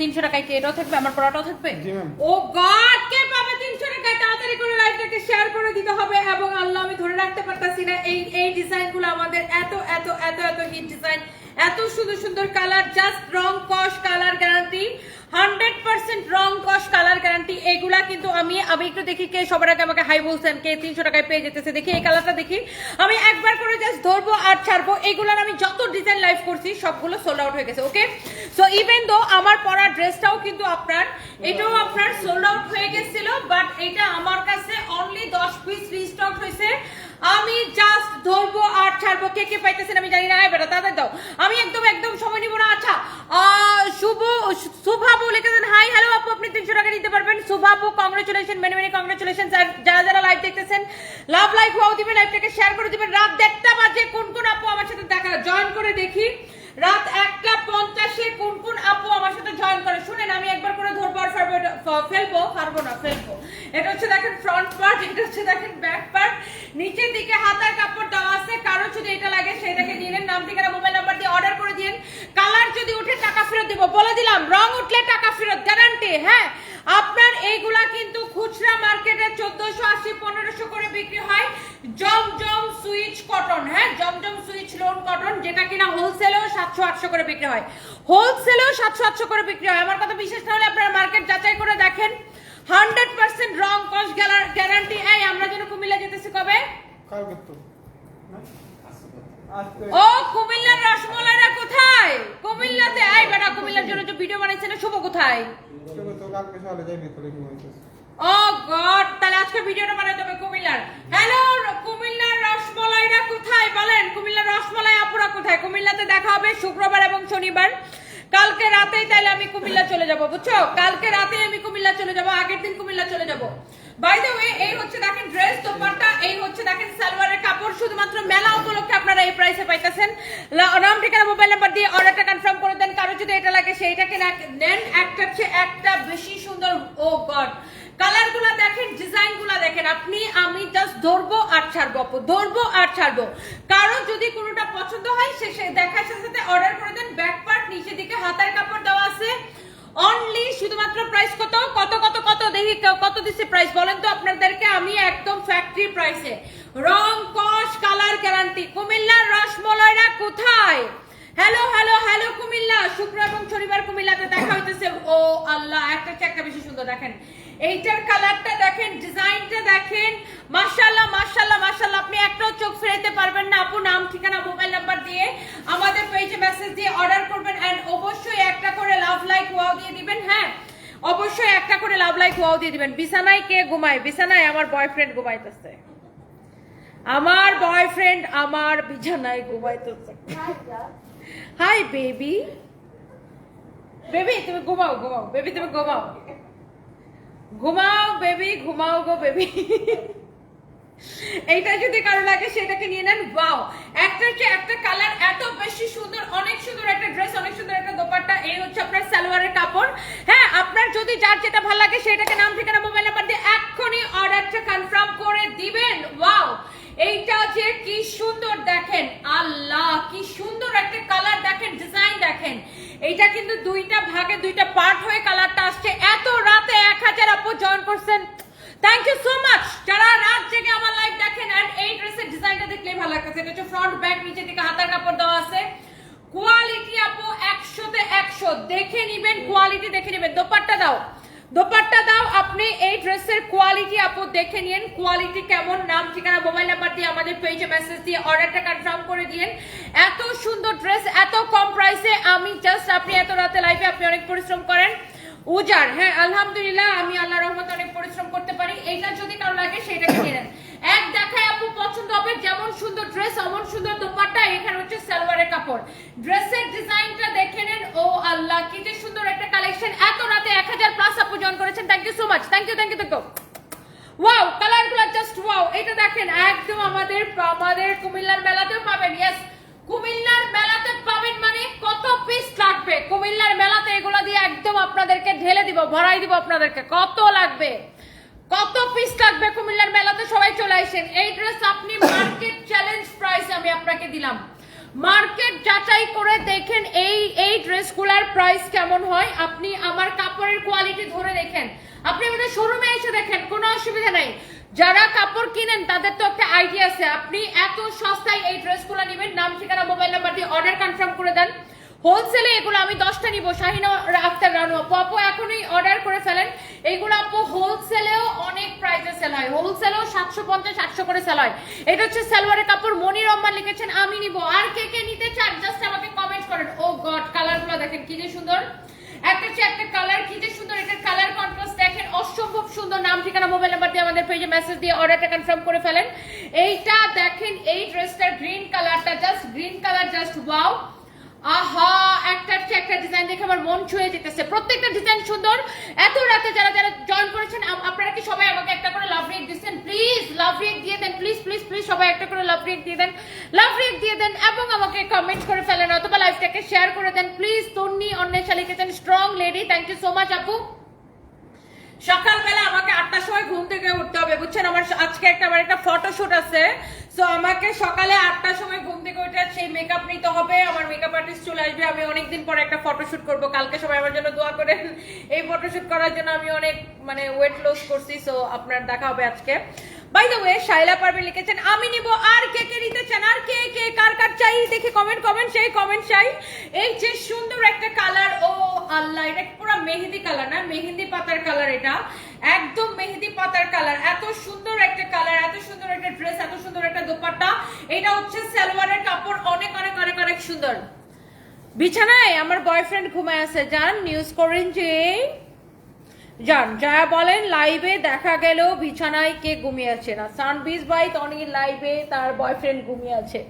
তিনশো টাকায় কি এটাও থাকবে? আমার পড়াটাও থাকবে? ও গড কে পাবে তিনশো টাকায়? তাড়াতাড়ি করে লাইভটাকে শেয়ার করে দিতে হবে এবং আল্লাহ আমি ধরে রাখতে পারতাছি না এই এই ডিজাইনগুলো আমাদের এত এত এত এত হিট ডিজাইন এত সুন্দর সুন্দর কালার জাস্ট রং কস কালার গ্যারান্টি হান্ড্রেড পার্সেন্ট রং কস কালার গ্যারান্টি এগুলা কিন্তু আমি আমি একটু দেখি কে সবার আগে আমাকে হাই বলছেন, কে তিনশো টাকায় পেয়ে যেতেছে, দেখি এই কালারটা দেখি। আমি একবার করে জাস্ট ধরবো আর ছাড়বো, এগুলার আমি যত ডিজাইন লাইভ করছি, সবগুলো সোল্ড আউট হয়ে গেছে ওকে সো ইভেন দো আমার পরা ড্রেসটাও কিন্তু আপনার, এটাও আপনার সোল্ড আউট হয়ে গেছিল বাট এটা আমার কাছে অনলি দশ পিস রিস্টক হয়েছে। আমি জাস্ট ধরবো আর ছাড়বো। কে কে পাইতেছেন আমি জানি না। আয় বেটা তাদের দাও। আমি একদম একদম সময় নিব না। আচ্ছা শুভ, শুভাবু লিখেছেন হাই হ্যালো আপু, আপনি তিনশো টাকা নিতে পারবেন। শুভাবু কংগ্রেচুলেশন মেনি মেনি কংগ্রেচুলেশন যারা যারা লাইভ দেখতেছেন লাভ লাইক ওয়াও দিবেন লাইভটাকে শেয়ার করে দিবেন। রাত দেড়টা বাজে, কোন কোন আপু আমার সাথে দেখা জয়েন করে দেখি। রাত একটা পঞ্চাশে কোন কোন আপু আমার সাথে জয়েন করে? শুনেন, আমি একবার করে ধরবো আর ফেলব পারব না, ফেলব। এটা হচ্ছে দেখেন ফ্রন্ট পার্ট এটা হচ্ছে দেখেন ব্যাক পার্ট নিচের দিকে হাতার কাপড় দেওয়া আছে, কারও যদি এটা লাগে সেটাকে নিয়ে নেন। নাম, ঠিকানা, মোবাইল নাম্বার দিয়ে অর্ডার করে দিন কালার যদি উঠে টাকা ফেরত দিব। বলে দিলাম, রং উঠলে টাকা ফেরত গ্যারান্টি হ্যাঁ? আপনার এইগুলা কিন্তু খুচরা মার্কেটে চোদ্দশো আশি, পনেরোশো করে বিক্রি হয়। জমজম সুইচ কটন হ্যাঁ? জমজম সুইচ লোন কটন যেটা কিনা হোলসেলেও সাতশো আটশো করে বিক্রি হয়। হোলসেলেও সাতশো আটশো করে বিক্রি হয়। আমার কথা বিশেষ না হলে আপনারা মার্কেট যাচাই করে দেখেন। হান্ড্রেড পার্সেন্ট রং কস গ্যারান্টি এই আমরা যেন কুমিল্লা যেতেছি কবে? ও কুমিল্লার রসমলাইরা কোথায়? কুমিল্লাতে। আই বেটা কুমিল্লার জন্য যে ভিডিও বানাইছে না শুভ কোথায়? ও গড, তাহলে আজকে ভিডিওটা বানাতে হবে কুমিল্লার। হ্যালো, কুমিল্লার রসমলাইরা কোথায় বলেন? কুমিল্লার রসমলাই আপুরা কোথায়? কুমিল্লাতে দেখা হবে শুক্রবার এবং শনিবার। কালকে রাতেই তাইলে আমি কুমিল্লা চলে যাব, বুঝছ? কালকে রাতেই আমি কুমিল্লা চলে যাব, আগের দিন কুমিল্লা চলে যাব। বাই দ্য ওয়ে এই হচ্ছে দেখেন ড্রেস দোপাট্টা, এই হচ্ছে দেখেন সালোয়ারের কাপড়, শুধুমাত্র মেলা উপলক্ষে আপনারা এই প্রাইসে পাইতেছেন। নাম, ঠিকানা মোবাইল নাম্বার দিয়ে অর্ডারটা কনফার্ম করে দেন, কারও যদি এটা লাগে সেইটাকে নেন, একটা হচ্ছে একটা বেশি সুন্দর ও গড কালারগুলা দেখেন ডিজাইনগুলা দেখেন। আপনি, আমি জাস্ট ধরবো আর ছাড়বো, আপু, ধরবো আর ছাড়বো। কারও যদি কোনোটা পছন্দ হয়, সে দেখার সাথে সাথে অর্ডার করে দেন। ব্যাক পার্ট নিচের দিকে হাতার কাপড় দেওয়া আছে। অনলি শুধুমাত্র প্রাইস কত? কত কত কত? দেখি কত দিচ্ছে প্রাইস বলেন তো আপনাদেরকে, আমি একদম ফ্যাক্টরি প্রাইসে রং, কস কালার গ্যারান্টি কুমিল্লার রসমলাইরা কোথায়? Hello hello hello Comilla. শুক্র এবং শনিবার কুমিল্লাতে দেখা হইতেছে। ও আল্লাহ, একটা চেয়ে একটা বেশি সুন্দর, দেখেন। এইটার কালারটা দেখেন, ডিজাইনটা দেখেন। মাশাআল্লাহ মাশাআল্লাহ মাশাআল্লাহ। আপনি একটাও চোখ ফেরাতে পারবেন না। আপু, নাম, ঠিকানা, মোবাইল নাম্বার দিয়ে আমাদের পেজে মেসেজ দিয়ে অর্ডার করবেন এন্ড অবশ্যই একটা করে লাভ লাইক ওয়াও দিয়ে দিবেন হ্যাঁ? অবশ্যই একটা করে লাভ লাইক ওয়াও দিয়ে দিবেন। বিছানায় কে ঘুমায়? বিছানায় আমার বয়ফ্রেন্ড ঘুমাইতেছে। আমার বয়ফ্রেন্ড আমার বিছানায় ঘুমাইতেছে। হাই বেবি বেবি তুমি ঘুমাও ঘুমাও। বেবি তুমি ঘুমাও। ঘুমাও বেবি ঘুমাও গো বেবি এইটা যদি কারও লাগে, সেটাকে নিয়ে নেন। ওয়াও একটা হচ্ছে, একটা কালার এত বেশি সুন্দর, অনেক সুন্দর একটা ড্রেস অনেক সুন্দর একটা দোপাট্টা। এই হচ্ছে আপনার সালোয়ারের কাপড়। হ্যাঁ আপনার যদি যার যেটা ভালো লাগে, সেটাকে নাম, ঠিকানা মোবাইল নাম্বার দিয়ে এক্ষুনি অর্ডারটা কনফার্ম করে দিবেন। ওয়াও এইটা যে কি সুন্দর দেখেন। আল্লাহ, কি সুন্দর একটা কালার দেখেন ডিজাইন দেখেন। এইটা কিন্তু দুইটা ভাগে, দুইটা পার্ট হয়ে কালারটা আসছে। এত রাতে হাজার আপু জয়েন করছেন থ্যাংক ইউ সো মাচ যারা রাত জেগে আমার লাইভ দেখেন এন্ড এই ড্রেসের ডিজাইনটা দেখলেই ভালো লাগতেছে। এটা হচ্ছে ফ্রন্ট ব্যাক নিচে দিকে হাতার কাপড় দেওয়া আছে। কোয়ালিটি আপু একশোতে একশো। দেখে নিবেন কোয়ালিটি দেখে নিবেন। দোপাট্টা দাও। দোপাট্টা দাও, আপনি এই ড্রেসের কোয়ালিটি আপু দেখে নিন। কোয়ালিটি কেমন, নাম, ঠিকানা মোবাইল নাম্বার দিয়ে আমাদের পেজে মেসেজ দিয়ে অর্ডারটা কনফার্ম করে দিন এত সুন্দর ড্রেস এত কম প্রাইসে আমি জাস্ট আপনি এত রাতে লাইভে আপনি অনেক পরিশ্রম করেন। উজার হ্যাঁ আলহামদুলিল্লাহ, আমি আল্লাহ রহমত অনেক পরিশ্রম করতে পারি। এইটা যদি কারও লাগে, সেটাকে নেন। এক দেখায় আপু পছন্দ হবে, যেমন সুন্দর ড্রেস অমন সুন্দর দোপাট্টা, এখানে হচ্ছে সালোয়ারের কাপড়। ড্রেসের ডিজাইনটা দেখে নেন। ও আল্লাহ, কি যে সুন্দর একটা কালেকশন এত রাতে এক হাজার প্লাস আপু জয়েন করেছেন। Thank you so much thank you thank you thank you wow কালারগুলো জাস্ট ওয়াও এটা দেখেন, একদম আমাদের আমাদের কুমিল্লার মেলাতেও পাবেন। ইয়েস কুমিল্লার মেলাতে পাবেন মানে কত পিস লাগবে? কুমিল্লার মেলাতে এগুলো দিয়ে একদম আপনাদেরকে ঢেলে দিব, ভরাই দিব আপনাদেরকে। কত লাগবে? কত পিস লাগবে কুমিল্লার মেলাতে? সবাই চলে আসেন। এই ড্রেস আপনি মার্কেট চ্যালেঞ্জ প্রাইস আমি আপনাকে দিলাম। মার্কেট যাচাই করে দেখেন এই এই ড্রেসগুলোর প্রাইস কেমন হয়। আপনি আমার কাপড়ের কোয়ালিটি ধরে দেখেন। আপনি আমাদের শোরুমে এসে দেখেন, কোনো অসুবিধা নাই। যারা কাপড় কিনেন, তাদের তো একটা আইডিয়া আছে। আপনি এত সস্তায় এই ড্রেসগুলো নেবেন, নাম, ঠিকানা, মোবাইল নাম্বার দিয়ে অর্ডার কনফার্ম করে দেন। হোলসেলে এগুলো আমি দশটা নিব, শাহিনা আক্তার রানু আপু। এখনই অর্ডার করে ফেলেন। এইগুলো আপু হোলসেলেও অনেক প্রাইসে সেল হয়। হোলসেলেও সাতশো পঞ্চাশ, আটশো করে সেল হয়। এটা হচ্ছে সালোয়ারের কাপড় মনির রহমান লিখেছেন, আমি নিব। আর কে কে নিতে চান জাস্ট আমাকে কমেন্ট করেন। ও গড কালারগুলো দেখেন, কি যে সুন্দর। একটা হচ্ছে একটা কালার কি যে সুন্দর এটার কালার কন্ট্রাস্ট দেখেন অসম্ভব সুন্দর নাম, ঠিকানা মোবাইল নাম্বার দিয়ে আমাদের পেজে মেসেজ দিয়ে অর্ডারটা কনফার্ম করে ফেলেন। এইটা দেখেন, এই ড্রেসটার গ্রিন কালারটা just green colour just wow আহা একটার চেয়ে একটা ডিজাইন দেখে আমার মন ছুঁয়ে যেতেছে। প্রত্যেকটা ডিজাইন সুন্দর। এত রাতে যারা যারা জয়েন করেছেন আপনারা কি সবাই আমাকে একটা করে লাভ রেক দিচ্ছেন? প্লিজ লাভ রেক দিয়ে দেন প্লিজ প্লিজ প্লিজ সবাই একটা করে লাভ রেক দিয়ে দেন। লাভ রেক দিয়ে দেন এবং আমাকে কমেন্ট করে ফেলেন, অথবা লাইভটাকে শেয়ার করে দেন। প্লিজ তন্নি অন্বেষা লিখেছেন strong lady thank you so much আপু। সকালবেলা আমাকে আটটার সময় ঘুম থেকে উঠতে হবে, বুঝছেন? আমার আজকে একটা আমার একটা ফটোশুট আছে। সো আমাকে সকালে আটটার সময় ঘুম থেকে উঠে সেই মেকআপ নিতে হবে। আমার মেকআপ আর্টিস্ট চলে আসবে। আমি অনেকদিন পরে একটা ফটোশুট করব। কালকে সবাই আমার জন্য দোয়া করেন। এই ফটোশুট করার জন্য আমি অনেক মানে ওয়েট লস করছি। সো আপনার দেখা হবে আজকে। বাই দ্য ওয়ে শাইলা পারবে লিখেছেন, আমি নিব আর কে কে নিতে চান আর কে কে, কার কার চাই? দেখি কমেন্ট কমেন্ট সেই কমেন্ট চাই। এই যে সুন্দর একটা কালার ও আল্লাহ, এটা পুরো মেহেদি কালার না? মেহেদি পাতার কালার এটা। একদম মেহেদি পাতার কালার এত সুন্দর একটা কালার এত সুন্দর একটা ড্রেস এত সুন্দর একটা দোপাট্টা। এটা হচ্ছে সালোয়ারের কাপড়, অনেক অনেক অনেক অনেক সুন্দর। বিছানায় আমার বয়ফ্রেন্ড ঘুমায় আছে, যান নিউজ করেন যে যান, যারা বলেন লাইভে দেখা গেল বিছানায় কে ঘুমিয়ে আছে না? সানবিজ ভাই, তনি লাইভে তার বয়ফ্রেন্ড ঘুমিয়ে আছে।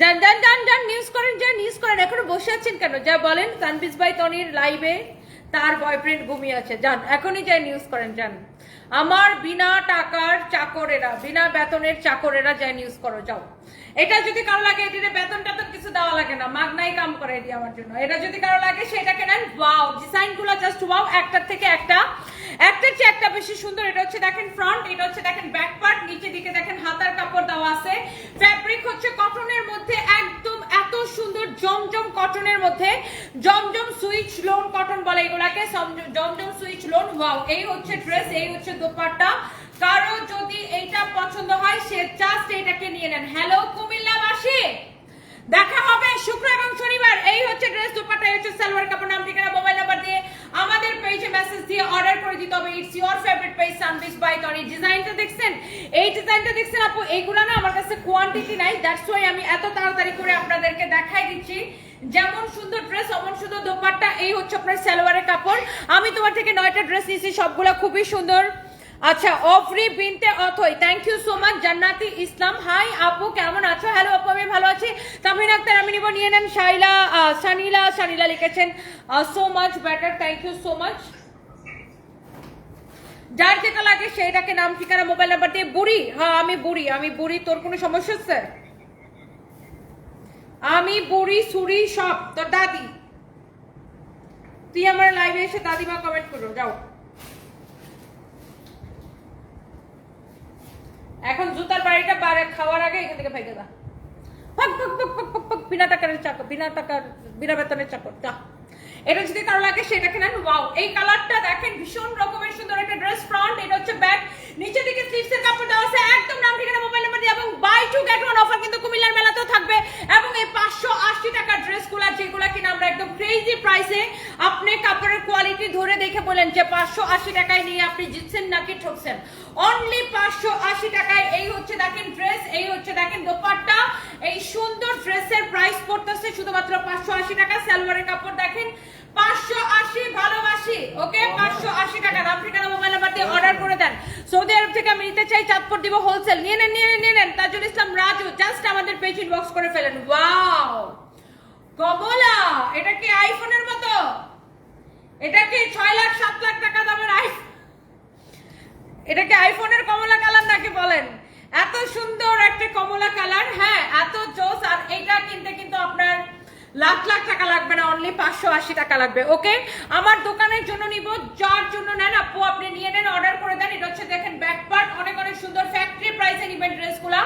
যান যান যান যান নিউজ করেন, যান নিউজ করেন। এখনও বসে আছেন কেন? যা বলেন, সানবিজ ভাই, তনির লাইভে তার বয়ফ্রেন্ড ঘুমিয়ে আছে। যান, এখনই যাই নিউজ করেন, যান। আমার বিনা টাকার চাকরেরা, বিনা বেতনের চাকরেরা যাই নিউজ করো, যাও। এটা যদি কারও লাগে এটিতে বেতন টেতন কিছু দেওয়া লাগে না। মাগনাই কাম করে এটি আমার জন্য। এটা যদি কারও লাগে, সেটাকে নেন ওয়াও ডিজাইনগুলো জাস্ট ওয়াও একটার থেকে একটা। একটার চেয়ে একটা বেশি সুন্দর। এটা হচ্ছে দেখেন ফ্রন্ট এটা হচ্ছে দেখেন ব্যাক পার্ট নিচে দিকে দেখেন হাতার কাপড় দেওয়া আছে। ফ্যাব্রিক হচ্ছে কটনের মধ্যে একদম এত সুন্দর জমজম কটনের মধ্যে। জমজম সুইচ লোন কটন বলে এগুলাকে। জমজম সুইচ লোন ওয়াও এই হচ্ছে ড্রেস এই হচ্ছে দোপাট্টা। কারও যদি এইটা পছন্দ হয়, সে জাস্ট এটাকে নিয়ে নেন। হ্যালো কুমিল্লাবাসী! দেখা হবে শুক্র এবং শনিবার। এই হচ্ছে ড্রেস দোপাট্টা, এই হচ্ছে সালোয়ার কাপড়, নাম, ঠিকানা মোবাইল নাম্বার দিয়ে আমাদের পেজে মেসেজ দিয়ে অর্ডার করে দিতে হবে। It's your favourite page সানবিস by Tony ডিজাইনটা দেখছেন? এই ডিজাইনটা দেখছেন আপু? এইগুলা না আমার কাছে কোয়ান্টিটি নাই। দ্যাটস ওয়াই আমি এত তাড়াতাড়ি করে আপনাদেরকে দেখাই দিচ্ছি। যেমন সুন্দর ড্রেস অমন সুন্দর দোপাট্টা, এই হচ্ছে আপনার সালোয়ারের কাপড়। আমি তোমার থেকে নয়টা ড্রেস নিয়েছি, সবগুলো খুবই সুন্দর। আচ্ছা Ofri Binte Othoi. Thank you so much Jannati Islam. Hi আপু, কেমন আছো? হ্যালো আপু, আমি ভালো আছি। তামিন আক্তার, আমি নিব, নিয়ে নেন শাইলা সানিলা। সানিলা লিখেছেন so much better thank you so much যার যেটা লাগে সেইটাকে নাম, ঠিকানা মোবাইল নাম্বার দিয়ে বুড়ি। হ্যাঁ আমি বুড়ি আমি বুড়ি, তোর কোনো সমস্যা হচ্ছে? আমি বুড়ি, সুড়ি, সব, তোর দাদি। তুই আমার লাইভে এসে দাদিমা কমেন্ট করো, যাও। এখন জুতার বাড়িটা বারে খাওয়ার আগে এখান থেকে ফেকে দা। পক পক পক পক পক পক বিনা টাকার চাকর, বিনা টাকার, বিনা বেতনের চাকর, যা। এটা যদি কারও লাগে সেটাকে নেন ওয়াও এই কালারটা দেখেন, ভীষণ রকমের সুন্দর একটা ড্রেস ফ্রন্ট এটা হচ্ছে ব্যাক নিচে দিকে স্লিভসের কাপড় দেওয়া আছে, একদম নাম ঠিকানা মোবাইল নাম্বার দিয়ে, এবং buy two get one offer কিন্তু কুমিল্লার মেলাতেও থাকবে। এবং এই পাঁচশো আশি টাকার ড্রেসগুলো যেগুলো কিনা আমরা একদম ক্রেজি প্রাইসে আপনি কাপড়ের কোয়ালিটি ধরে দেখে বলেন যে পাঁচশো আশি টাকায় নিয়ে আপনি জিতছেন নাকি ঠকছেন? অনলি পাঁচশো আশি টাকায় এই হচ্ছে দেখেন ড্রেস এই হচ্ছে দেখেন দোপাট্টা। এই সুন্দর ড্রেসের প্রাইস পড়তেছে শুধুমাত্র পাঁচশো আশি টাকা। সালোয়ারের কাপড় দেখেন, পাঁচশো আশি ভালোবাসি ওকে পাঁচশো আশি টাকা। নাম ঠিকানা মোবাইল নাম্বার দিয়ে অর্ডার করে দেন? সৌদি আরব থেকে আমি নিতে চাই, চাঁদপুর দিব হোলসেল নিয়ে নেন নিয়ে নেন নিয়ে নেন। তাজুল ইসলাম, রাজু জাস্ট আমাদের পেজ ইনবক্স করে ফেলেন। ওয়াও কমলা, এটা কি আইফোনের মতো? এটা কি ছয় লাখ, সাত লাখ টাকা দামের আইফোন এটা কি আইফোনের কমলা কালার নাকি বলেন? এত সুন্দর একটা কমলা কালার হ্যাঁ এত জোস, আর এটা কিনতে কিন্তু আপনার লাখ লাখ টাকা লাগবে না অনলি পাঁচশো আশি টাকা লাগবে ওকে আমার দোকানের জন্য নিব, যার জন্য নেন, আপু, আপনি নিয়ে নেন অর্ডার করে দেন, এটা হচ্ছে দেখেন ব্যাক পার্ট অনেক অনেক সুন্দর ফ্যাক্টরি প্রাইসে নিবেন ড্রেসগুলা।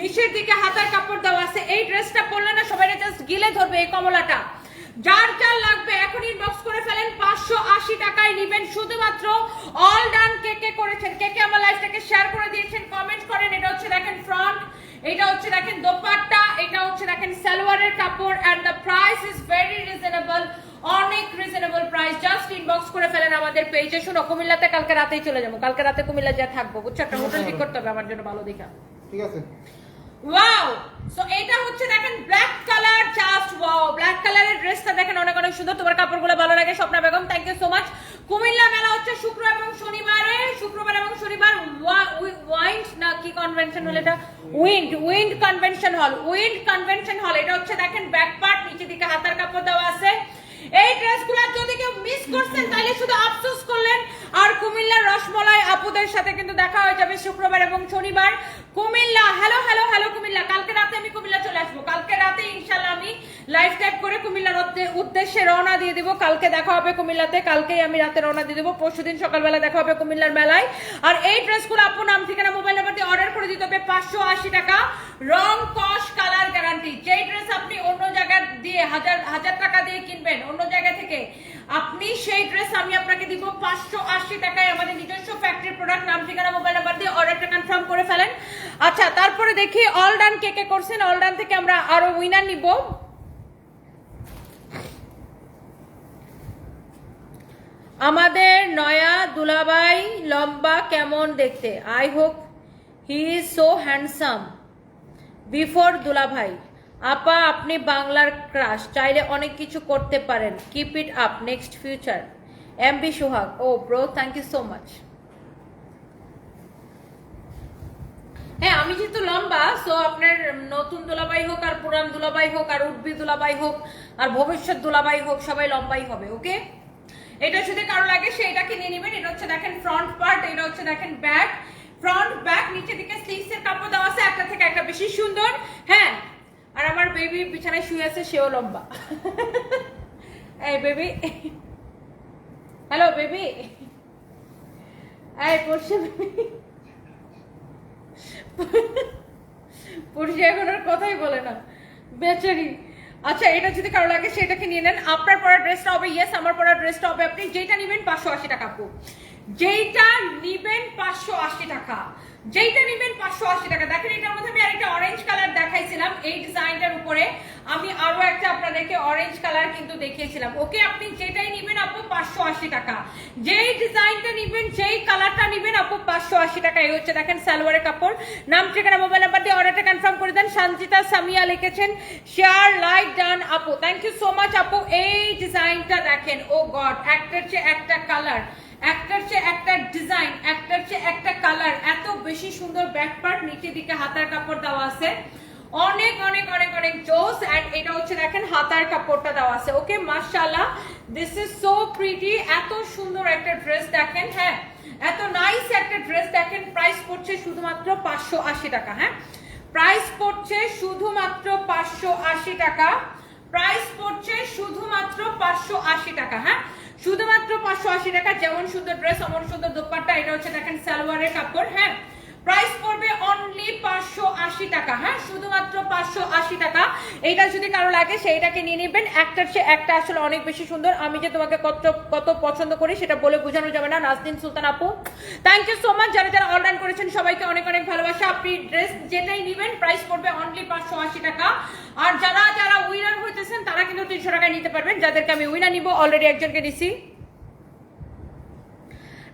নিচের দিকে হাতার কাপড় দেওয়া আছে, এই ড্রেসটা পরলে না সবাই জাস্ট গিলে ধরবে এই কমলাটা। যার যার লাগবে এখন ইনবক্স করে ফেলেন পাঁচশো আশি টাকায় নিবেন। শুধুমাত্র অল ডান কে কে করেছেন কে কে আমার লাইফটাকে শেয়ার করে দিয়েছেন কমেন্ট করেন। এটা হচ্ছে দেখেন ফ্রন্ট এটা হচ্ছে দেখেন দোপাট্টা এটা হচ্ছে দেখেন সালোয়ারের কাপড় and the price is very reasonable অনেক রিজনেবল প্রাইস জাস্ট ইনবক্স করে ফেলেন আমাদের পেজে শুনো কুমিল্লাতে কালকে রাতেই চলে যাব। কালকে রাতে কুমিল্লা যা থাকব বুঝছ? একটা হোটেল ঠিক করতে হবে আমার জন্য ভালো দেখা। ঠিক আছে। ওয়াও সো এটা হচ্ছে দেখেন ব্ল্যাক ওয়াও ব্ল্যাক কালারের ড্রেসটা দেখেন অনেক অনেক সুন্দর। তোমার কাপড়গুলো ভালো লাগে, Swapna Begum thank you so much Comilla মেলা হচ্ছে শুক্র এবং শনিবারে। শুক্রবার এবং শনিবার ওয়াইন্ড না কি কনভেনশন হল এটা? Wind wind convention hall wind convention hall এটা হচ্ছে দেখেন ব্যাক পার্ট নিচে দিকে হাতার কাপড় দেওয়া আছে। এই ড্রেসগুলো যদি কেউ মিস করছেন, তাহলে শুধু আফসোস করলেন। আর কুমিল্লার রসমলাই আপুদের সাথে কিন্তু দেখা হয়ে যাবে শুক্রবার এবং শনিবার। Comilla hello hello hello Comilla. কালকে রাতে আমি কুমিল্লা চলে আসব। কালকে রাতে ইনশাল্লাহ আমি লাইভ টাইপ করে কুমিল্লার উদ্দেশ্যে রওনা দিয়ে দিব। কালকে দেখা হবে কুমিল্লাতে, কালকেই আমি রাতে রওনা দিয়ে দেবো। পরশুদিন সকালবেলা দেখা হবে কুমিল্লার মেলায়। আর এই ড্রেসগুলো আপু নাম, ঠিকানা, মোবাইল নাম্বার দিয়ে অর্ডার করে দিতে হবে পাঁচশো আশি টাকা। রং গ্যারান্টি যেই ড্রেস আপনি অন্য জায়গা দিয়ে হাজার হাজার টাকা দিয়ে কিনবেন, অন্য জায়গা থেকে, আপনি সেই ড্রেস আমি আপনাকে দিব পাঁচশো আশি টাকায় আমাদের নিজস্ব ফ্যাক্টরি প্রোডাক্ট নাম, ঠিকানা মোবাইল নাম্বার দিয়ে অর্ডারটা কনফার্ম করে ফেলেন। আচ্ছা তারপরে দেখি অল ডান কে কে করছেন অল ডান থেকে আমরা আরও উইনার নিব। আমাদের নয়া দুলাভাই লম্বা কেমন দেখতে? I hope he is so handsome before দুলাভাই, আপা আপনি বাংলার ক্রাশ চাইলে অনেক কিছু করতে পারেন। Keep it up next future M B Sohag, O bro thank you so much হ্যাঁ আমি যেহেতু লম্বা সো আপনার নতুন দুলাবাই হোক, আর পুরান দুলাবাই হোক, আর উঠবি দুলাবাই হোক, আর ভবিষ্যৎ দুলাবাই হোক, সবাই লম্বাই হবে ওকে এটা যদি কারও লাগে সেটা নিয়ে নেবেন। এটা হচ্ছে দেখেন ফ্রন্ট পার্ট এটা হচ্ছে দেখেন ব্যাক ফ্রন্ট ব্যাক নিচে দিকে স্লিভস এর কাপড় দেওয়া আছে, একটা থেকে একটা বেশি সুন্দর। হ্যাঁ আর আমার বেবি বিছানায় শুয়ে আছে, সেও লম্বা। এই বেবি হ্যালো বেবি এই, পড়ছে বেবি পুরুষ এখন আর কথাই বলে না। বেচারি। আচ্ছা এটা যদি কারও লাগে, সেটাকে নিয়ে নেন। আপনার পরা ড্রেসটা হবে ইয়েস আমার পরা ড্রেসটা হবে। আপনি যেটা নেবেন, পাঁচশো আশি টাকা আপু। যেইটা নিবেন পাঁচশো আশি টাকা। যেইটা নিবেন পাঁচশো আশি টাকা। দেখেন, এটার মধ্যে আমি আরেকটা অরেঞ্জ কালার দেখাইছিলাম। এই ডিজাইনটার উপরে আমি আরও একটা আপনাদেরকে অরেঞ্জ কালার কিন্তু দেখিয়েছিলাম। ওকে আপনি যেটাই নিবেন আপু পাঁচশো আশি টাকা। যেই ডিজাইনটা নিবেন, যেই কালারটা নিবেন আপু পাঁচশো আশি টাকা। এই হচ্ছে দেখেন সালোয়ারের কাপড়। নাম, ঠিকানা মোবাইল নাম্বার দিয়ে অর্ডারটা কনফার্ম করে দেন। সঞ্জিতা সামিয়া লিখেছেন শেয়ার লাইক ডান আপু। থ্যাংক ইউ সো মাচ আপু। এই ডিজাইনটা দেখেন ও গড একটার চেয়ে একটা কালার একটার চেয়ে একটা ডিজাইন একটার চেয়ে একটা কালার এত বেশি সুন্দর ব্যাক পার্ট নিচে দিকে হাতার কাপড় দেওয়া আছে। অনেক অনেক অনেক অনেক জোস এন্ড এটা হচ্ছে দেখেন হাতার কাপড়টা দেওয়া আছে। ওকে, মাশাআল্লাহ দিস ইজ সো প্রিটি এত সুন্দর একটা ড্রেস দেখেন হ্যাঁ এত নাইস একটা ড্রেস দেখেন প্রাইস পড়ছে শুধুমাত্র পাঁচশো আশি টাকা হ্যাঁ। প্রাইস পড়ছে শুধুমাত্র পাঁচশো আশি টাকা প্রাইস পড়ছে শুধুমাত্র পাঁচশো আশি টাকা হ্যাঁ। শুধুমাত্র পাঁচশো আশি টাকা যেমন সুন্দর ড্রেস অমন সুন্দর দোপাট্টা, এটা হচ্ছে দেখেন সালোয়ারের কাপড় হ্যাঁ? প্রাইস পড়বে অনলি পাঁচশো আশি টাকা। হ্যাঁ শুধুমাত্র পাঁচশো আশি টাকা। এইটা যদি কারও লাগে, সেইটাকে নিয়ে নেবেন। একটার সে একটা আসলে অনেক বেশি সুন্দর। আমি যে তোমাকে কত কত পছন্দ করি, সেটা বলে বোঝানো যাবে না নাজদিন সুলতান আপু। থ্যাংক ইউ সো মাচ যারা যারা অনলাইন করেছেন, সবাইকে অনেক অনেক ভালোবাসা। আপনি ড্রেস যেটাই নেবেন প্রাইস পড়বে অনলি পাঁচশো আশি টাকা। আর যারা যারা উইনার হইতেছেন, তারা কিন্তু তিনশো টাকায় নিতে পারবেন। যাদেরকে আমি উইনার নিব অলরেডি একজনকে দিছি।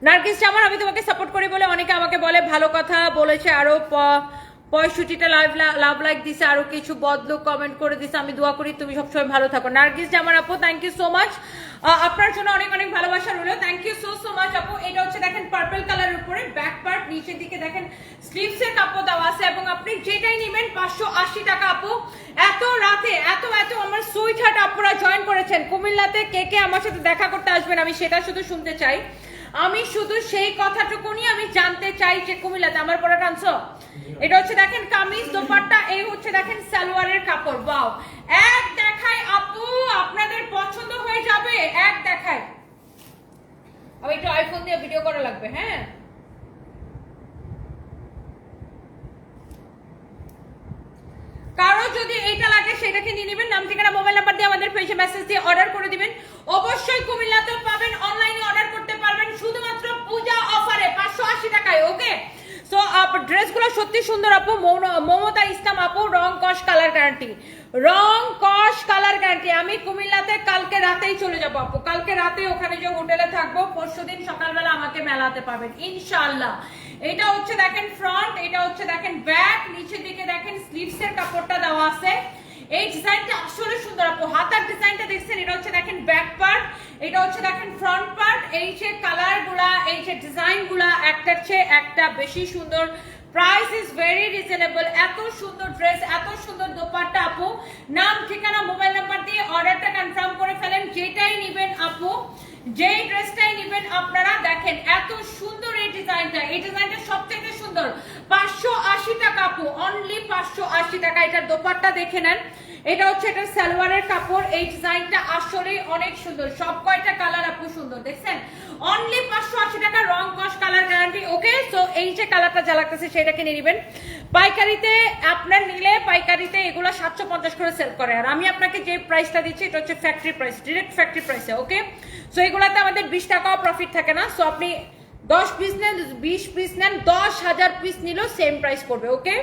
নার্গিস জামান আমি তোমাকে সাপোর্ট করি বলে অনেকে আমাকে বলে, ভালো কথা বলেছে, আরও পঁয়ষট্টিটা লাইভ লাভ লাইক দিছে, আরও কিছু বদলো কমেন্ট করে দিছে, আমি দোয়া করি, তুমি সবসময় ভালো থাকো। নার্গিস জামান আপু থ্যাংক ইউ সো মাচ আপনার জন্য অনেক অনেক ভালোবাসা রইল। Thank you so so much আপু। এটা হচ্ছে দেখেন পার্পল কালারের উপরে ব্যাক পার্ট নিচের দিকে দেখেন স্লিভস এর কাপড় দেওয়া আছে, এবং আপনি যেটাই নেবেন, পাঁচশো আশি টাকা আপু। এত রাতে, এত এত আমার সুইট হার্ট আপুরা জয়েন করেছেন। কুমিল্লাতে কে কে আমার সাথে দেখা করতে আসবেন, আমি সেটা শুধু শুনতে চাই। আমি শুধু সেই কথাটুকুনি আমি জানতে চাই যে কুমিল্লাতে, আমার পরে টানছো এটা হচ্ছে দেখেন কামিজ দোপাট্টা, এই হচ্ছে দেখেন সালোয়ারের কাপড় বাও এক দেখা দেখাই, আপু, আপনাদের পছন্দ হয়ে যাবে, এক দেখাই। আমি একটু আইফোন দিয়ে ভিডিও করা লাগবে হ্যাঁ? কারও যদি এইটা লাগে সেটাকে নিয়ে নেবেন, নাম, ঠিকানা, মোবাইল নাম্বার দিয়ে আমাদের পেজে মেসেজ দিয়ে অর্ডার করে দিবেন। অবশ্যই কুমিল্লাতেও পাবেন অনলাইনে অর্ডার করতে শুধুমাত্র পূজা অফারে পাঁচশো আশি টাকায় ওকে সো আপ, ড্রেসগুলো সত্যি সুন্দর, আপু। মমতা ইসলাম, আপু, রং কস কালার গ্যারান্টি রং কস কালার গ্যারান্টি আমি কুমিল্লাতে কালকে রাতেই চলে যাব, আপু। কালকে রাতে ওখানে যে হোটেলে থাকব পরশুদিন সকালবেলা আমাকে মেলাতে পাবেন ইনশাল্লাহ এটা হচ্ছে দেখেন ফ্রন্ট এটা হচ্ছে দেখেন ব্যাক নিচের দিকে দেখেন স্লিভসের কাপড়টা দেওয়া আছে। এই ডিজাইনটা আসলে সুন্দর আপু। হাতার ডিজাইনটা দেখছেন, এটা হচ্ছে দেখেন ব্যাক পার্ট এটা হচ্ছে দেখেন ফ্রন্ট পার্ট এই যে কালারগুলা, এই যে ডিজাইনগুলা, একটার চেয়ে একটা বেশি সুন্দর। প্রাইস ইজ ভেরি রিজনেবল এত সুন্দর ড্রেস এত সুন্দর দোপাট্টা আপু। নাম, ঠিকানা মোবাইল নাম্বার দিয়ে অর্ডারটা কনফার্ম করে ফেলেন। যেটাই নেবেন আপু, যেই ড্রেসটাই নেবেন আপনারা, দেখেন এত সুন্দর এই ডিজাইনটা এই ডিজাইনটা সব থেকে সুন্দর। পাঁচশো আশি টাকা আপু অনলি পাঁচশো আশি টাকা। এটার দোপাট্টা দেখে নেন। এটা হচ্ছে এটা সালোয়ারের কাপড়। এই ডিজাইনটা আসলেই অনেক সুন্দর। সব কয়টা কালার আপু সুন্দর, দেখছেন? অনলি পাঁচশো আশি টাকা রং কস কালার গ্যারান্টি ওকে সো এই যে কালারটা যা লাগতেছে সেটাকে নিয়ে নেবেন। পাইকারিতে আপনার নিলে পাইকারিতে এগুলো সাতশো পঞ্চাশ করে সেল করে। আর আমি আপনাকে যে প্রাইসটা দিচ্ছি, এটা হচ্ছে ফ্যাক্টরি প্রাইস ডিরেক্ট ফ্যাক্টরি প্রাইসে ওকে সো এগুলাতে আমাদের বিশ টাকাও প্রফিট থাকে না। সো আপনি দশ পিস নেন, বিশ পিস নেন, দশ হাজার পিস নিলেও সেম প্রাইস পড়বে ওকে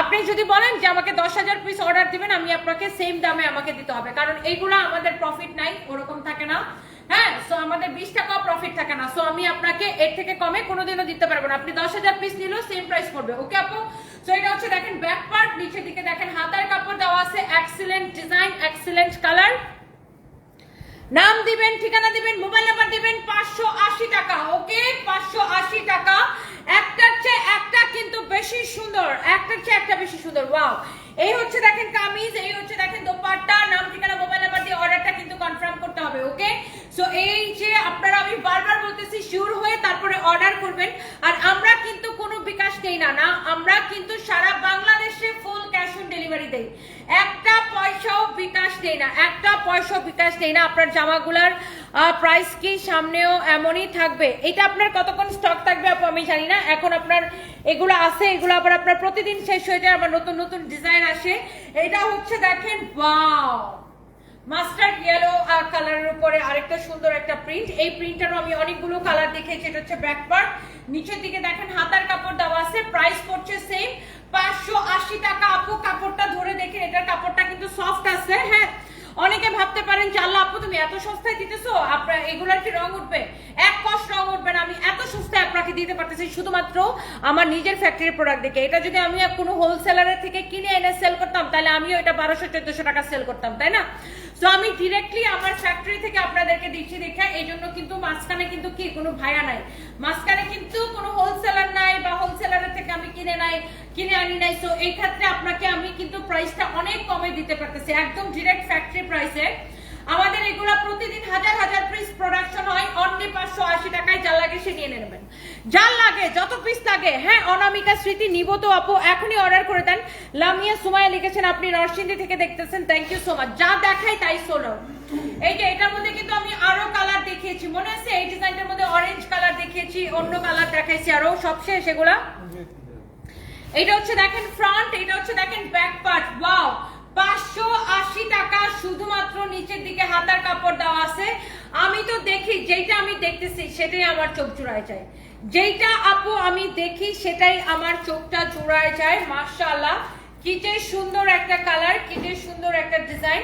আপনি যদি বলেন যে আমাকে দশ হাজার পিস অর্ডার দিবেন, আমি আপনাকে সেম দামে আমাকে দিতে হবে, কারণ এইগুলো আমাদের প্রফিট নাই, ওরকম থাকে না। হ্যাঁ সো আমাদের বিশ টাকাও প্রফিট থাকে না সো আমি আপনাকে এর থেকে কমে কোনোদিনও দিতে পারব না। আপনি দশ হাজার পিস নিলেও সেম প্রাইস পড়বে ওকে আপু? সো এটা হচ্ছে দেখেন ব্যাক পার্ট নিচের দিকে দেখেন, হাতার কাপড় দেওয়া আছে এক্সিলেন্ট ডিজাইন এক্সিলেন্ট কালার নাম দিবেন, ঠিকানা দিবেন, মোবাইল নাম্বার দিবেন পাঁচশো আশি টাকা, ওকে? পাঁচশো আশি টাকা। একটার চেয়ে একটা কিন্তু বেশি সুন্দর, একটার চেয়ে একটা বেশি সুন্দর, ওয়াও। এই হচ্ছে দেখেন কামিজ, এই হচ্ছে দেখেন দোপাট্টা, নাম, ঠিকানা, মোবাইল নাম্বার দিয়ে অর্ডারটা কিন্তু কনফার্ম করতে হবে, ওকে? সো এই যে আপনারা, আমি বারবার বলতেছি শিওর হয়ে তারপরে অর্ডার করবেন। আর আমরা কিন্তু কোনো বিকাশ দেই না না? আমরা কিন্তু সারা বাংলাদেশে দেই। একটা পয়সাও বিকাশ দেই না, একটা পয়সাও বিকাশ দেই না। আপনার জামাগুলার প্রাইস কি সামনেও এমনই থাকবে? এটা আপনার কতক্ষণ স্টক থাকবে আপু আমি জানি না। এখন আপনার এগুলো আছে, এগুলো আবার আপনার প্রতিদিন শেষ হয়ে যায়, আবার নতুন নতুন ডিজাইন আসে। এটা হচ্ছে দেখেন ওয়াও মাস্টার্ড ইয়েলো কালারের উপরে আরেকটা সুন্দর একটা প্রিন্ট এই প্রিন্টারও আমি অনেকগুলো কালার দেখেছি এটা হচ্ছে ব্যাক পার্ট নিচের দিকে দেখেন, হাতার কাপড় দেওয়া আছে প্রাইস পড়ছে সেম পাঁচশো আশি টাকা আপু কাপড়টা ধরে দেখেন, এটার কাপড়টা কিন্তু সফট আছে হ্যাঁ? অনেকে ভাবতে পারেন যে আপু, তুমি এত সস্তায় দিতেছো? আপনার এগুলার কি রং উঠবে? এক কষ রং উঠবে না, আমি এত সস্তায় আপনাকে দিতে পারতেছি, শুধুমাত্র আমার নিজের ফ্যাক্টরির প্রোডাক্ট দেখে। এটা যদি আমি কোনো হোলসেলারের থেকে কিনে এনে সেল করতাম, তাহলে আমিও এটা বারোশো, চোদ্দশো টাকা সেল করতাম, তাই না? তো আমি ডিরেক্টলি আমার ফ্যাক্টরি থেকে আপনাদেরকে দিচ্ছি দেখে এই জন্য কিন্তু মাঝখানে কিন্তু কি, কোনো ভায়া নাই। মাঝখানে কিন্তু কোনো হোলসেলার নাই বা হোলসেলারের থেকে আমি কিনে নাই, কিনে আনি নাই। সো এই ক্ষেত্রে আপনাকে আমি কিন্তু প্রাইসটা অনেক কমে দিতে পারতেছি, একদম ডিরেক্ট ফ্যাক্টরি প্রাইসে আমাদের এগুলা প্রতিদিন হাজার হাজার পিস প্রোডাকশন হয়, অনলি পাঁচশো আশি টাকায় যা লাগে সে নিয়ে নেবেন। যার লাগে, যত পিস লাগে। হ্যাঁ অনামিকা স্মৃতি নিব তো, আপু, এখনই অর্ডার করে দেন। লামিয়া সুমায়া লিখেছেন, আপনি নরসিংদী থেকে দেখতেছেন। থ্যাংক ইউ সো মাচ যা দেখাই তাই সোলো এই যে, এটার মধ্যে কিন্তু আমি আরও কালার দেখিয়েছি। মনে আছে? এই ডিজাইনটার মধ্যে অরেঞ্জ কালার দেখিয়েছি, অন্য কালার দেখাইছি আরও। সবশেষ সেগুলা এটা হচ্ছে দেখেন ফ্রন্ট এটা হচ্ছে দেখেন ব্যাক পার্ট ওয়াও পাঁচশো আশি টাকা শুধুমাত্র নিচের দিকে হাতার কাপড় দেওয়া আছে। আমি তো দেখি যেটা আমি দেখতেছি, সেটাই আমার চোখ জুড়ায় যায়। যেইটা আপু আমি দেখি সেটাই আমার চোখটা জুড়ায় যায় মার্শাল্লাহ কি যে সুন্দর একটা কালার কি যে সুন্দর একটা ডিজাইন।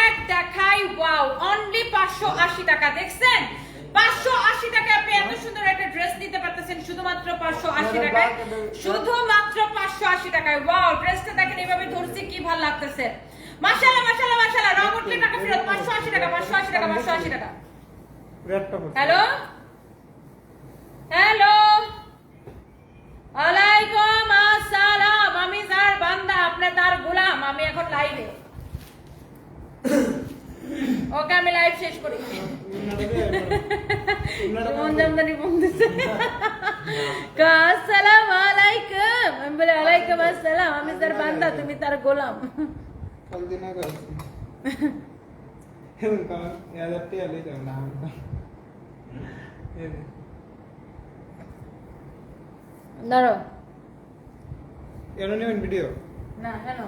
এক দেখাই ওয়াও অনলি পাঁচশো আশি টাকা দেখছেন? পাঁচশো আশি টাকা আপনি এত সুন্দর একটা ড্রেস নিতে পারতেছেন শুধুমাত্র পাঁচশো আশি টাকায়। শুধুমাত্র পাঁচশো আশি টাকায়। ওয়াও ড্রেসটা দেখেন এইভাবে ধরছি কি ভালো লাগতেছে। মাশাআল্লাহ মাশাআল্লাহ মাশাআল্লাহ রং উঠলে টাকা ফেরত পাঁচশো আশি টাকা পাঁচশো আশি টাকা পাঁচশো আশি টাকা। হ্যালো? হ্যালো। আলাইকুম আসসালাম আমি তার বান্দা আপনি তার গোলাম আমি এখন লাইভে ওকে আমি লাইভ শেষ করি। মন জামদানি বলতেছে আসসালাম আলাইকুম। আমি বলে আলাইকুম আসসালাম আমি তার বান্দা তুমি তার গোলাম দিন আগে আসছি এমন কারণ হাজার টাকা লই যাও না ভিডিও না কেন?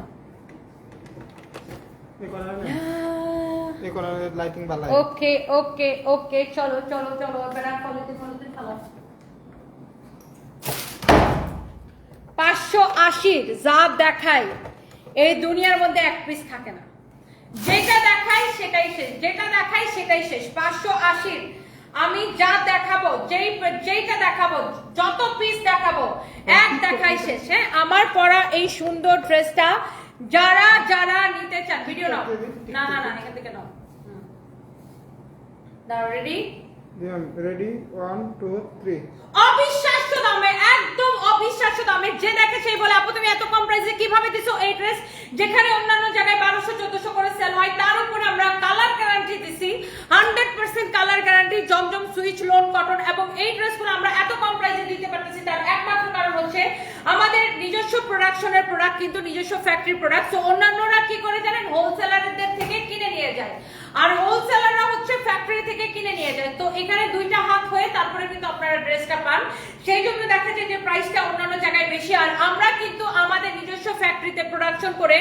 ওকে ওকে ওকে চলো চলো চলো এবার কলেজে কলেজে পাঁচশো আশির যা দেখায় এই দুনিয়ার মধ্যে এক পিস থাকে না। যেটা দেখাই সেটাই শেষ যেটা দেখাই সেটাই শেষ। পাঁচশো আশির আমি যা দেখাবো যেই যেইটা দেখাবো যত পিস দেখাবো এক দেখাই শেষ। হ্যাঁ আমার পরা এই সুন্দর ড্রেসটা যারা যারা নিতে চান ভিডিও নাও। না না না এখান থেকে নাও। দাও দাঁড়াও ready ready one two three অবিশ্বাস্য দামে, একদম অবিশ্বাস্য দামে যে দেখে সেই বলে, আপু, তুমি এত কম প্রাইসে কীভাবে দিছো এই ড্রেস যেখানে অন্যান্য জায়গায় বারোশো, চোদ্দশো করে সেল হয়, তার উপরে আমরা কালার গ্যারান্টি দিছি হান্ড্রেড পার্সেন্ট কালার গ্যারান্টি জমজম সুইচ লোন কটন এবং এই ড্রেসগুলো আমরা এত কম প্রাইসে দিতে পারতেছি, তার একমাত্র কারণ হচ্ছে আমাদের নিজস্ব প্রোডাকশনের প্রোডাক্ট কিন্তু নিজস্ব ফ্যাক্টরি প্রোডাক্ট তো অন্যান্যরা কি করে জানেন? হোলসেলারদের থেকে কিনে নিয়ে যায়। আর হোলসেলাররা হচ্ছে ফ্যাক্টরি থেকে কিনে নিয়ে যায়। তো এখানে দুইটা হাত হয়ে তারপরে কিন্তু আপনারা ড্রেসটা পান। সেই জন্য দেখা যায় যে প্রাইসটা অন্যান্য জায়গায় বেশি। আর আমরা কিন্তু আমাদের নিজস্ব ফ্যাক্টরিতে প্রোডাকশন করে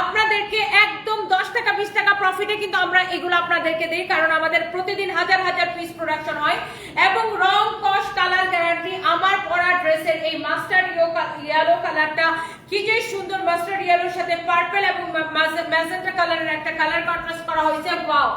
আপনাদেরকে একদম দশ টাকা, বিশ টাকা প্রফিটে কিন্তু আমরা এগুলো আপনাদেরকে দিই। কারণ আমাদের প্রতিদিন হাজার হাজার পিস প্রোডাকশন হয়। এবং রং, কস কালার গ্যারান্টি আমার পরা ড্রেসের এই মাস্টার ইয়েলো কালারটা কি যে সুন্দর মাস্টার ইয়েলোর সাথে পার্পল এবং ম্যাজেন্টা কালারের একটা কালার কন্ট্রাস্ট করা হয়েছে। ওয়াও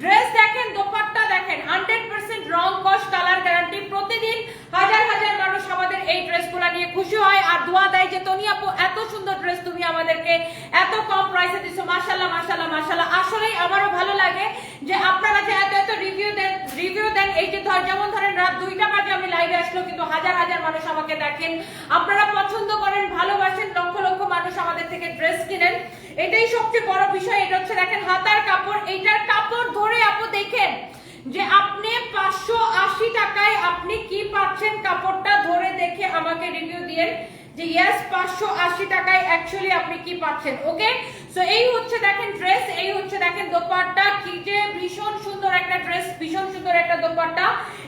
ড্রেস দেখেন, দোপাট্টা দেখেন হান্ড্রেড পার্সেন্ট রং কস কালার গ্যারান্টি প্রতিদিন হাজার হাজার মানুষ আমাদের এই ড্রেসগুলো নিয়ে খুশি হয়। আর দোয়া দেয় যে, তনি আপু, এত সুন্দর ড্রেস তুমি আমাদেরকে এত কম প্রাইসে দিছো। মাশাল্লাহ মাশাল্লাহ মাশাল্লাহ আসলেই আমারও ভালো লাগে যে, আপনারা যে এত এত রিভিউ দেন রিভিউ দেন, এই যে ধর, যেমন ধরেন রাত দুইটা বাজে আমি লাইভে আসলো কিন্তু হাজার হাজার মানুষ আমাকে দেখেন। আপনারা পছন্দ করেন, ভালোবাসেন মানুষ আমাদের থেকে ড্রেস কিনেন। এটাই সবচেয়ে বড় বিষয়, এটা হচ্ছে দেখেন হাতার কাপড়। এইটার কাপড় ধরে আপু দেখেন যে আপনি পাঁচশো আশি টাকায় আপনি কি পাচ্ছেন? কাপড়টা ধরে দেখে আমাকে রিভিউ দিয়েন যে ইয়াস পাঁচশো আশি টাকায় অ্যাকচুয়ালি আপনি কি পাচ্ছেন ওকে সো এই হচ্ছে দেখেন ড্রেস এই হচ্ছে দেখেন দোপাট্টা। কি যে ভীষণ সুন্দর একটা ড্রেস ভীষণ সুন্দর একটা দোপাট্টা।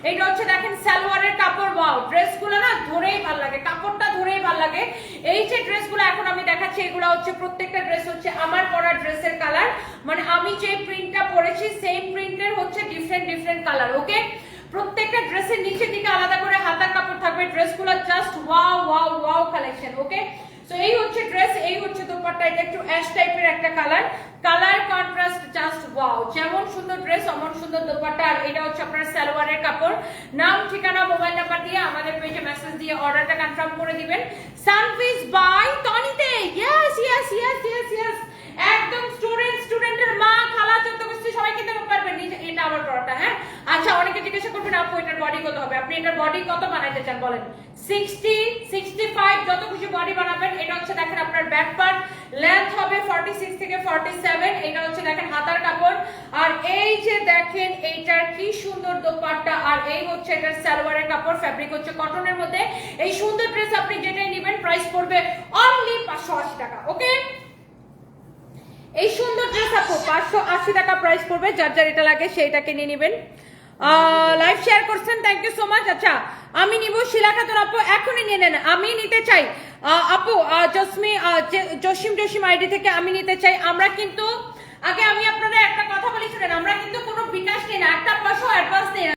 এইটা হচ্ছে দেখেন সালোয়ারের কাপড় ওয়াও ড্রেসগুলো না ধরেই ভালো লাগে, কাপড়টা ধরেই ভালো লাগে। এই যে ড্রেসগুলো এখন আমি দেখাচ্ছি, এগুলো হচ্ছে প্রত্যেকটা ড্রেস হচ্ছে আমার পরা ড্রেসের কালার মানে আমি যে প্রিন্টটা পরেছি সেম প্রিন্টের হচ্ছে ডিফারেন্ট ডিফারেন্ট কালার ওকে প্রত্যেকটা ড্রেসের নিচের দিকে আলাদা করে হাতার কাপড় থাকবে ড্রেসগুলো just wow wow wow collection okay so এই হচ্ছে ড্রেস এই হচ্ছে দোপাট্টা। এটা একটু অ্যাশ টাইপের একটা colour colour contrast just wow যেমন সুন্দর ড্রেস অমন সুন্দর দোপাট্টা। আর এটা হচ্ছে আপনার সালোয়ারের কাপড়। নাম, ঠিকানা মোবাইল নাম্বার দিয়ে আমাদের পেজে মেসেজ দিয়ে অর্ডারটা কনফার্ম করে দিবেন। সানফিস by টনিতে yes yes yes yes yes একদম স্টুডেন্ট স্টুডেন্টের মা খালা যত কিছু সবাই কিনতে পারবেন। এটা আমার পড়াটা হ্যাঁ? আচ্ছা অনেকে জিজ্ঞাসা করবেন, আপু, এটার বডি কত হবে? আপনি এটার বডি কত বানাইতে চান বলেন? যত খুশি বডি বানাবেন, এটা হচ্ছে দেখেন আপনার ব্যাক পার্ট লেন্থ হবে ফর্টি থেকে ফর্টি এটা হচ্ছে দেখেন হাতার কাপড়। আর এই যে দেখেন, এইটার কি সুন্দর দোপাট্টা, আর এই হচ্ছে এটার সালোয়ারের কাপড় ফ্যাব্রিক হচ্ছে কটনের মধ্যে। এই সুন্দর ড্রেস আপনি যেটাই নেবেন প্রাইস পড়বে অনলি পাঁচশো আশি টাকা ওকে এই সুন্দর ড্রেস আপু, পাঁচশো আশি টাকা প্রাইস পড়বে, যার যার এটা লাগে সেইটাকে নিয়ে নেবেন। লাইভ শেয়ার করছেন থ্যাংক ইউ সো মাচ আচ্ছা আমি নিব শিলা খাতুন আপু এখনই নিয়ে নেন, আমি নিতে চাই। আপু জসমি জসিম জসিম আইডি থেকে আমি নিতে চাই। আমরা কিন্তু, আগে আমি আপনাদের একটা কথা বলি, শুনেন, আমরা কিন্তু কোনো বিকাশ নিই না, একটা পয়সা অ্যাডভান্স নেই। না